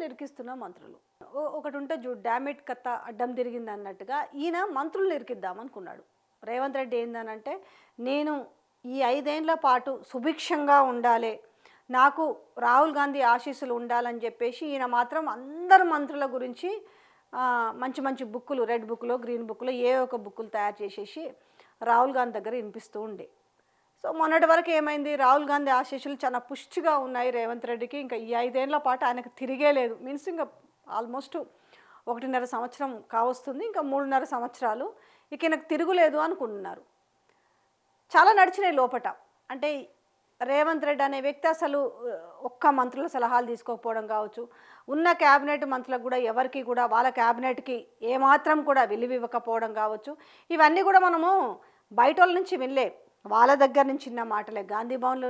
నిరికిస్తున్న మంత్రులు. ఓ- ఒకటి ఉంటే చూ డామిట్ కత్త అడ్డం తిరిగింది అన్నట్టుగా ఈయన మంత్రులు నిరికిద్దాం అనుకున్నాడు రేవంత్ రెడ్డి ఏందనంటే నేను ఈ ఐదేళ్ళ పాటు సుభిక్షంగా ఉండాలి. నాకు రాహుల్ గాంధీ ఆశీస్సులు ఉండాలని చెప్పేసి ఈయన మాత్రం అందరు మంత్రుల గురించి మంచి మంచి బుక్కులు రెడ్ బుక్లో గ్రీన్ బుక్లో ఏ ఒక బుక్కులు తయారు చేసేసి రాహుల్ గాంధీ దగ్గర వినిపిస్తూ ఉండే. సో మొన్నటి వరకు ఏమైంది? రాహుల్ గాంధీ ఆశీస్సులు చాలా పుష్టిగా ఉన్నాయి రేవంత్ రెడ్డికి. ఇంకా ఈ ఐదేళ్ళ పాటు ఆయనకు తిరిగే లేదు. మీన్స్ ఇంకా ఆల్మోస్ట్ ఒకటిన్నర సంవత్సరం కావస్తుంది. ఇంకా మూడున్నర సంవత్సరాలు ఇక ఈయనకు తిరుగులేదు అనుకుంటున్నారు. చాలా నడిచినాయి లోపట. అంటే రేవంత్ రెడ్డి అనే వ్యక్తి అసలు ఒక్క మంత్రుల సలహాలు తీసుకోకపోవడం కావచ్చు ఉన్న క్యాబినెట్ మంత్రులకు కూడా ఎవరికి కూడా వాళ్ళ క్యాబినెట్కి ఏమాత్రం కూడా విలువ ఇవ్వకపోవడం కావచ్చు. ఇవన్నీ కూడా మనము బయట వాళ్ళ నుంచి వినలే. వాళ్ళ దగ్గర నుంచి ఉన్న మాటలే. గాంధీ భవన్లో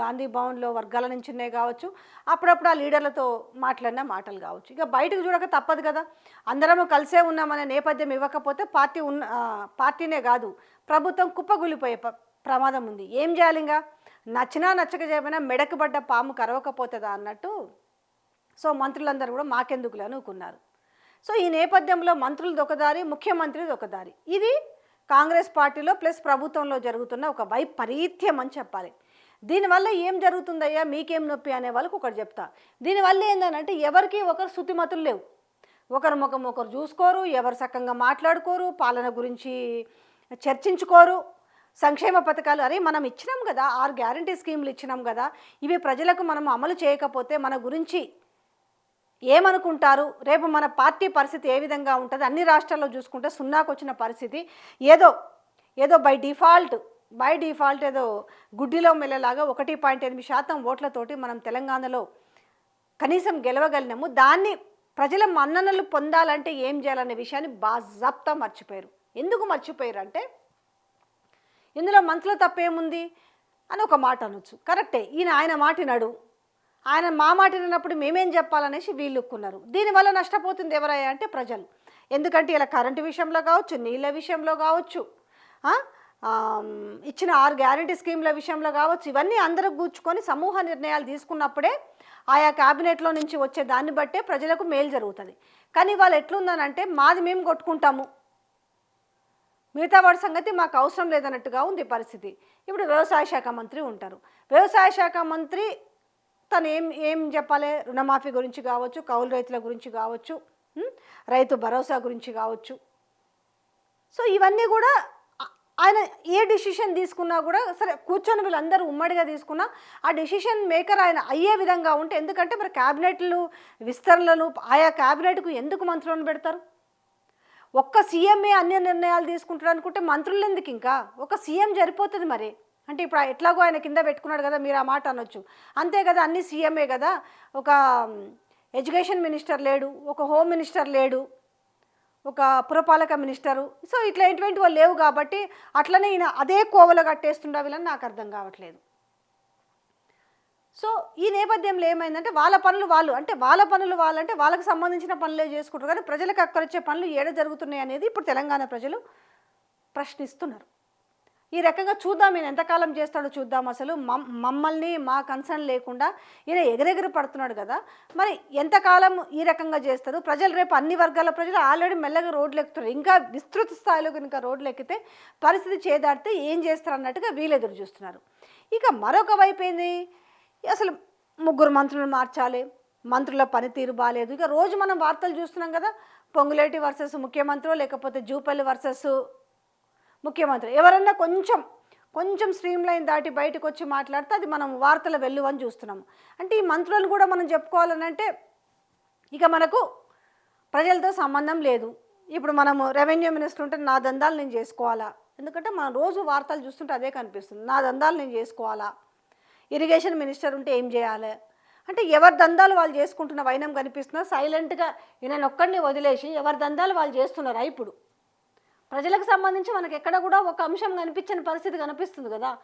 గాంధీ భవన్లో వర్గాల నుంచి కావచ్చు. అప్పుడప్పుడు ఆ లీడర్లతో మాట్లాడిన మాటలు కావచ్చు. ఇక బయటకు చూడక తప్పదు కదా. అందరము కలిసే ఉన్నామనే నేపథ్యం ఇవ్వకపోతే పార్టీ ఉన్న పార్టీనే కాదు. ప్రభుత్వం కుప్పగూలిపోయే ప్రమాదం ఉంది. ఏం చేయాలి ఇంకా? నచ్చినా నచ్చక చేయమైనా మెడకు పడ్డ పాము కరవకపోతుందా అన్నట్టు సో మంత్రులందరూ కూడా మాకెందుకులే అనుకున్నారు. సో ఈ నేపథ్యంలో మంత్రులది ఒక ముఖ్యమంత్రి ముఖ్యమంత్రిది ఇది కాంగ్రెస్ పార్టీలో ప్లస్ ప్రభుత్వంలో జరుగుతున్న ఒక వైపరీత్యం అని చెప్పాలి. దీనివల్ల ఏం జరుగుతుందయ్యా? మీకేం నొప్పి అనే వాళ్ళకి ఒకటి చెప్తా. దీనివల్ల ఏంటంటే ఎవరికి ఒకరు శుతిమతులు లేవు. ఒకరి ముఖం ఒకరు చూసుకోరు ఎవరు సక్కంగా మాట్లాడుకోరు పాలన గురించి చర్చించుకోరు సంక్షేమ పథకాలు అరే మనం ఇచ్చినాం కదా ఆరు గ్యారంటీ స్కీములు ఇచ్చినాం కదా ఇవి ప్రజలకు మనం అమలు చేయకపోతే మన గురించి ఏమనుకుంటారు? రేపు మన పార్టీ పరిస్థితి ఏ విధంగా ఉంటుంది? అన్ని రాష్ట్రాల్లో చూసుకుంటే సున్నాకు వచ్చిన పరిస్థితి ఏదో ఏదో బై డిఫాల్ట్ బై డిఫాల్ట్ ఏదో గుడ్డిలో మెల్లలాగా ఒకటి పాయింట్ ఎనిమిది శాతం ఓట్లతోటి మనం తెలంగాణలో కనీసం గెలవగలిగినాము. దాన్ని ప్రజల మన్ననలు పొందాలంటే ఏం చేయాలనే విషయాన్ని బాజాప్తా మర్చిపోయారు. ఎందుకు మర్చిపోయారు అంటే ఇందులో మంత్రుల తప్పేముంది? అని ఒక మాట అనొచ్చు. కరెక్టే. ఈయన ఆయన మాట నడు ఆయన మా మాట విన్నప్పుడు మేమేం చెప్పాలనేసి వీళ్ళుక్కున్నారు. దీనివల్ల నష్టపోతుంది ఎవరయ్యా అంటే ప్రజలు. ఎందుకంటే ఇలా కరెంటు విషయంలో కావచ్చు నీళ్ళ విషయంలో కావచ్చు ఇచ్చిన ఆరు గ్యారంటీ స్కీమ్ల విషయంలో కావచ్చు ఇవన్నీ అందరూ కూర్చుకొని సమూహ నిర్ణయాలు తీసుకున్నప్పుడే ఆయా క్యాబినెట్లో నుంచి వచ్చే దాన్ని బట్టే ప్రజలకు మేలు జరుగుతుంది. కానీ వాళ్ళు ఎట్లుందనంటే మాది మేము కొట్టుకుంటాము. మిగతా వాడి సంగతి మాకు అవసరం లేదన్నట్టుగా ఉంది పరిస్థితి. ఇప్పుడు వ్యవసాయ శాఖ మంత్రి ఉంటారు. వ్యవసాయ శాఖ మంత్రి తను ఏం ఏం చెప్పాలి? రుణమాఫీ గురించి కావచ్చు కౌలు రైతుల గురించి కావచ్చు రైతు భరోసా గురించి కావచ్చు. సో ఇవన్నీ కూడా ఆయన ఏ డిసిషన్ తీసుకున్నా కూడా సరే కూర్చొని వీళ్ళందరూ ఉమ్మడిగా తీసుకున్నా ఆ డెసిషన్ మేకర్ ఆయన అయ్యే విధంగా ఉంటే ఎందుకంటే మరి క్యాబినెట్లు విస్తరణలు ఆయా క్యాబినెట్కు ఎందుకు మంత్రులను పెడతారు? ఒక్క సీఎంఏ అన్ని నిర్ణయాలు తీసుకుంటాడు అనుకుంటే మంత్రులు ఎందుకు ఇంకా ఒక సీఎం సరిపోతుంది మరి. అంటే ఇప్పుడు ఎట్లాగో ఆయన కింద పెట్టుకున్నాడు కదా మీరు ఆ మాట అనొచ్చు. అంతే కదా అన్ని సీఎంఏ కదా. ఒక ఎడ్యుకేషన్ మినిస్టర్ లేడు ఒక హోమ్ మినిస్టర్ లేడు ఒక పురపాలక మినిస్టరు. సో ఇట్లా ఎటువంటి వాళ్ళు లేవు కాబట్టి అట్లనే ఈయన అదే కోవలో కట్టేస్తుండవిలని నాకు అర్థం కావట్లేదు. సో ఈ నేపథ్యంలో ఏమైందంటే వాళ్ళ పనులు వాళ్ళు అంటే వాళ్ళ పనులు వాళ్ళంటే వాళ్ళకి సంబంధించిన పనులే చేసుకుంటారు. కానీ ప్రజలకు అక్కరొచ్చే పనులు ఏడ జరుగుతున్నాయి అనేది ఇప్పుడు తెలంగాణ ప్రజలు ప్రశ్నిస్తున్నారు. ఈ రకంగా చూద్దాం ఈయన ఎంతకాలం చేస్తాడో చూద్దాం అసలు. మమ్- మమ్మల్ని మా కన్సర్న్ లేకుండా ఈయన ఎగరెగర పడుతున్నాడు కదా. మరి ఎంతకాలం ఈ రకంగా చేస్తారు ప్రజలు రేపు అన్ని వర్గాల ప్రజలు ఆల్రెడీ మెల్లగా రోడ్లు ఎక్కుతున్నారు. ఇంకా విస్తృత స్థాయిలో కనుక రోడ్లు ఎక్కితే పరిస్థితి చేదాడితే ఏం చేస్తారు అన్నట్టుగా వీళ్ళు ఎదురు చూస్తున్నారు. ఇక మరొక వైపు ఏంది? అసలు ముగ్గురు మంత్రులను మార్చాలి మంత్రుల పనితీరు బాగాలేదు ఇక రోజు మనం వార్తలు చూస్తున్నాం కదా పొంగులేటి వర్సెస్ ముఖ్యమంత్రి లేకపోతే జూపల్లి వర్సెస్ ముఖ్యమంత్రి. ఎవరన్నా కొంచెం కొంచెం స్ట్రీమ్ లైన్ దాటి బయటకు వచ్చి మాట్లాడితే అది మనం వార్తల వెల్లువని చూస్తున్నాము. చూస్తున్నాం అంటే ఈ మంత్రులను కూడా మనం చెప్పుకోవాలని అంటే ఇక మనకు ప్రజలతో సంబంధం లేదు. ఇప్పుడు మనము రెవెన్యూ మినిస్టర్ ఉంటే నా దందాలు నేను చేసుకోవాలా? ఎందుకంటే మనం రోజు వార్తలు చూస్తుంటే అదే కనిపిస్తుంది. నా దందాలు నేను చేసుకోవాలా? ఇరిగేషన్ మినిస్టర్ ఉంటే ఏం చేయాలి? అంటే ఎవరి దందాలు వాళ్ళు చేసుకుంటున్న వైనం కనిపిస్తున్నా సైలెంట్గా నేను ఒక్కడిని వదిలేసి ఎవరి దందాలు వాళ్ళు చేస్తున్నారా ఇప్పుడు? ప్రజలకు సంబంధించి మనకు ఎక్కడ కూడా ఒక అంశం కనిపించని పరిస్థితి కనిపిస్తుంది కదా.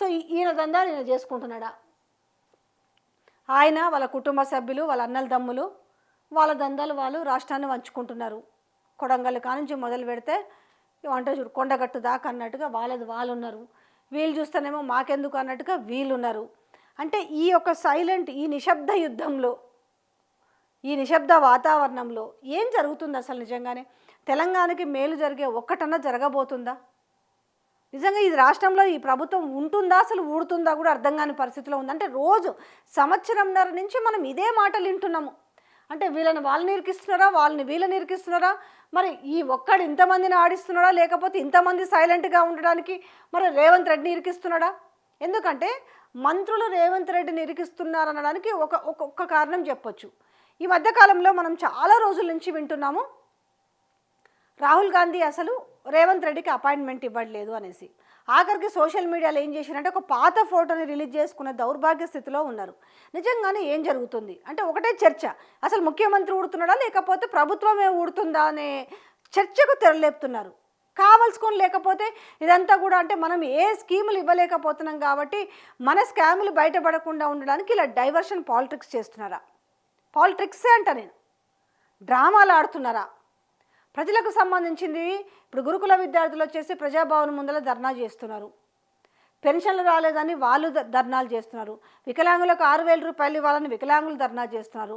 సో ఈ- ఈయన దందాలు ఈయన చేసుకుంటున్నాడా? ఆయన వాళ్ళ కుటుంబ సభ్యులు వాళ్ళ అన్నల దమ్ములు వాళ్ళ దందాలు వాళ్ళు రాష్ట్రాన్ని వంచుకుంటున్నారు. కొడంగల్ కానుంచి మొదలు పెడితే అంటే చూడు కొండగట్టు దాకా అన్నట్టుగా వాళ్ళది వాళ్ళు ఉన్నారు వీళ్ళు చూస్తేనేమో మాకెందుకు అన్నట్టుగా వీళ్ళు ఉన్నారు అంటే ఈ యొక్క సైలెంట్ ఈ నిశ్శబ్ద యుద్ధంలో ఈ నిశ్శబ్ద వాతావరణంలో ఏం జరుగుతుంది అసలు నిజంగానే? తెలంగాణకి మేలు జరిగే ఒక్కటన్నా జరగబోతుందా? నిజంగా ఈ రాష్ట్రంలో ఈ ప్రభుత్వం ఉంటుందా? అసలు ఊడుతుందా? కూడా అర్థం కాని పరిస్థితిలో ఉంది. అంటే రోజు సంవత్సరంన్నర నుంచి మనం ఇదే మాటలు వింటున్నాము. అంటే వీళ్ళని వాళ్ళని ఇరికిస్తున్నారా వాళ్ళని వీళ్ళని ఇరికిస్తున్నారా మరి ఈ ఒక్కడు ఇంతమందిని ఆడిస్తున్నాడా? లేకపోతే ఇంతమంది సైలెంట్గా ఉండడానికి మరి రేవంత్ రెడ్డిని ఇరికిస్తున్నాడా ఎందుకంటే మంత్రులు రేవంత్ రెడ్డిని ఇరికిస్తున్నారనడానికి ఒక ఒక- ఒక్క కారణం చెప్పొచ్చు. ఈ మధ్యకాలంలో మనం చాలా రోజుల నుంచి వింటున్నాము. రాహుల్ గాంధీ అసలు రేవంత్ రెడ్డికి అపాయింట్మెంట్ ఇవ్వట్లేదు అనేసి. ఆఖరికి సోషల్ మీడియాలో ఏం చేశారంటే ఒక పాత ఫోటోని రిలీజ్ చేసుకునే దౌర్భాగ్య స్థితిలో ఉన్నారు. నిజంగానే ఏం జరుగుతుంది? అంటే ఒకటే చర్చ. అసలు ముఖ్యమంత్రి ఊడుతున్నాడా లేకపోతే ప్రభుత్వమే ఊడుతుందా అనే చర్చకు తెరలేపుతున్నారు. కావలసుకొని లేకపోతే ఇదంతా కూడా అంటే మనం ఏ స్కీములు ఇవ్వలేకపోతున్నాం కాబట్టి మన స్కాములు బయటపడకుండా ఉండడానికి ఇలా డైవర్షన్ పాలిటిక్స్ చేస్తున్నారా? పాలిటిక్సే అంట నేను. డ్రామాలు ఆడుతున్నారా? ప్రజలకు సంబంధించింది. ఇప్పుడు గురుకుల విద్యార్థులు వచ్చేసి ప్రజాభవన్ ముందర ధర్నా చేస్తున్నారు. పెన్షన్లు రాలేదని వాళ్ళు ధర్నాలు చేస్తున్నారు. వికలాంగులకు ఆరు వేల రూపాయలు ఇవ్వాలని వికలాంగులు ధర్నా చేస్తున్నారు.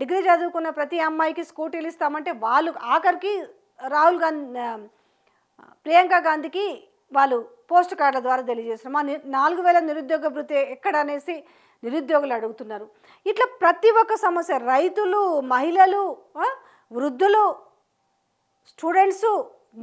డిగ్రీ చదువుకున్న ప్రతి అమ్మాయికి స్కూటీలు ఇస్తామంటే వాళ్ళు ఆఖరికి రాహుల్ గాంధీ ప్రియాంక గాంధీకి వాళ్ళు పోస్ట్ కార్డుల ద్వారా తెలియజేస్తున్నారు. మా నాలుగు వేల నిరుద్యోగ భృతి ఎక్కడ అనేసి నిరుద్యోగులు అడుగుతున్నారు. ఇట్లా ప్రతి ఒక్క సమస్య రైతులు మహిళలు వృద్ధులు స్టూడెంట్స్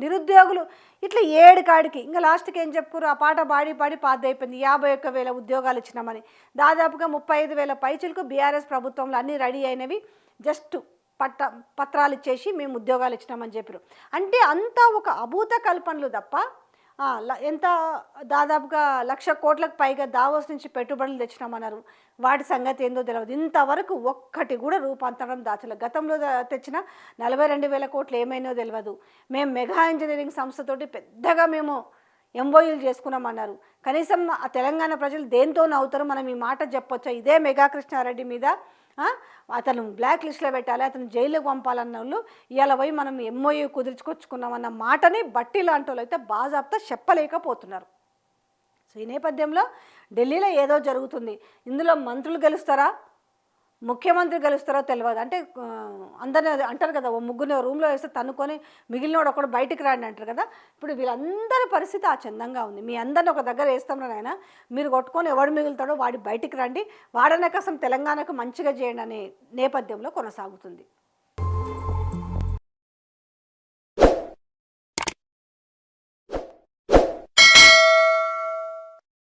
నిరుద్యోగులు ఇట్లా ఏడు కాడికి. ఇంకా లాస్ట్కి ఏం చెప్పురు ఆ పాట పాడి పాడి పాత అయిపోయింది యాభై ఒక్క వేల ఉద్యోగాలు ఇచ్చినామని. దాదాపుగా ముప్పై ఐదు వేల పైచులకు బీఆర్ఎస్ ప్రభుత్వంలో అన్నీ రెడీ అయినవి. జస్ట్ పట్ట పత్రాలు ఇచ్చేసి మేము ఉద్యోగాలు ఇచ్చినామని చెప్పారు అంటే అంతా ఒక అభూత కల్పనలు తప్ప ఎంత దాదాపుగా లక్ష కోట్లకు పైగా దావోస్ నుంచి పెట్టుబడులు తెచ్చినామన్నారు. వాటి సంగతి ఏందో తెలియదు ఇంతవరకు ఒక్కటి కూడా రూపాంతరం దాచలేదు గతంలో తెచ్చిన నలభై రెండు వేల కోట్లు ఏమైందో తెలియదు మేము మెగా ఇంజనీరింగ్ సంస్థతోటి పెద్దగా మేము ఎంఓయూలు చేసుకున్నామన్నారు. కనీసం ఆ తెలంగాణ ప్రజలు దేంతో నవ్వుతారు మనం ఈ మాట చెప్పొచ్చా? ఇదే మెగా కృష్ణారెడ్డి మీద అతను బ్లాక్ లిస్ట్లో పెట్టాలి అతను జైలుకి పంపాలన్న వాళ్ళు ఇవాళ పోయి మనం ఎంఓయూ కుదుర్చుకొచ్చుకున్నామన్న మాటని బట్టి లాంటి వాళ్ళు అయితే బాజాబ్తా చెప్పలేకపోతున్నారు. సో ఈ నేపథ్యంలో ఢిల్లీలో ఏదో జరుగుతుంది. ఇందులో మంత్రులు గెలుస్తారా? ముఖ్యమంత్రి గెలుస్తారో తెలియదు అంటే అందరిని అది అంటారు కదా ఓ ముగ్గురిని రూమ్లో వేస్తే తన్నుకొని మిగిలినోడు ఒకడు బయటికి రాండి అంటారు కదా. ఇప్పుడు వీళ్ళందరి పరిస్థితి ఆ చందంగా ఉంది. మీ అందరిని ఒక దగ్గర వేస్తాం ఆయన మీరు కొట్టుకొని ఎవడు మిగులుతాడో వాడి బయటికి రండి. వాడనే కోసం తెలంగాణకు మంచిగా చేయండి అనే నేపథ్యంలో కొనసాగుతుంది.